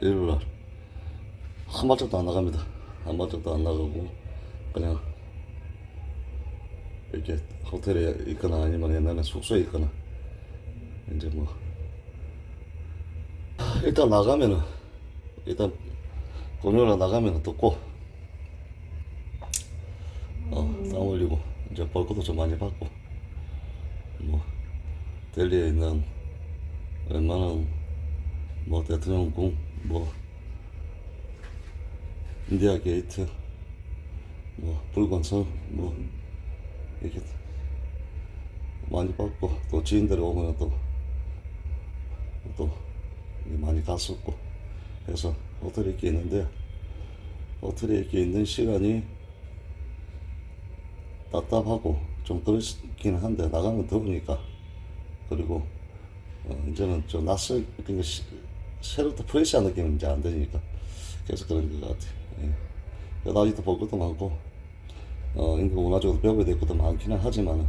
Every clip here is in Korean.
일요일 날 한 발짝도 안 나갑니다. 한 발짝도 안 나가고 그냥 이렇게 호텔에 있거나 아니면 옛날에 숙소에 있거나 이제 뭐 일단 나가면은 일단 금요일에 나가면은 덥고 어, 땀 흘리고 이제 볼 것도 좀 많이 받고 뭐 델리에 있는 웬만한 뭐 대통령궁 뭐 인디아 게이트. 뭐 불관성 뭐 이렇게 많이 받고 또 지인들이 오면 또 또 많이 갔었고 그래서 호텔에 이렇게 있는데 호텔에 이렇게 있는 시간이 답답하고 좀 그렇긴 한데 나가면 더우니까. 그리고 어, 이제는 좀 낯설 그러니까 시- 새로부터 프레시한 느낌은 이제 안 드니까 그래서 그런 것 같아. 예. 나이도 볼 것도 많고 어 인구 문화적으로 배워야 될 것도 많기는 하지만은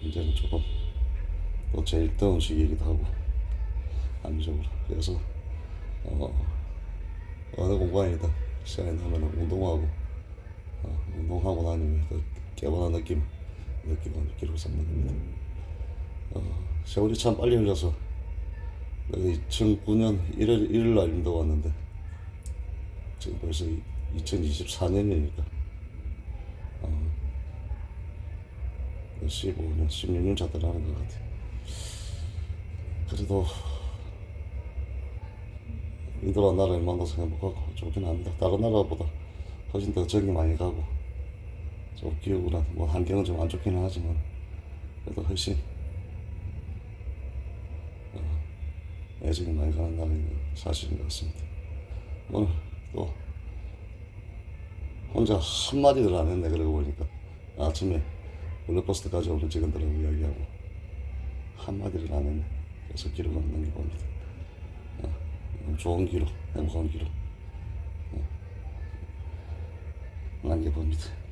이제는 조금 또 제일 더운 시기이기도 하고 암적으로 그래서 어 어느 공간이든 시간이 나면 운동하고 어, 운동하고 나면 그 개운한 느낌 느끼고 느끼고 삼는 겁니다. 어, 세월이 참 빨리 내가 2009년 1월 1일 날 인도 왔는데 지금 벌써 2024년이니까 어, 15년, 16년 차 들어가는 것 같아. 그래도 인도란 나라를 만나서 행복하고 좋긴 합니다. 다른 나라보다 훨씬 더 정이 많이 가고 좀 기후나 뭐 환경은 좀 안 좋기는 하지만 그래도 훨씬 어, 애정이 많이 가는 나라인 건 사실인 것 같습니다. 오늘 또 혼자 한마디를 안 했네 그러고 보니까. 아침에 블랙버스트까지 오는 직원들하고 이야기하고 한마디를 안 했네. 그래서 기록을 남겨봅니다. 어, 좋은 기록 행복한 기록. 어, 남겨봅니다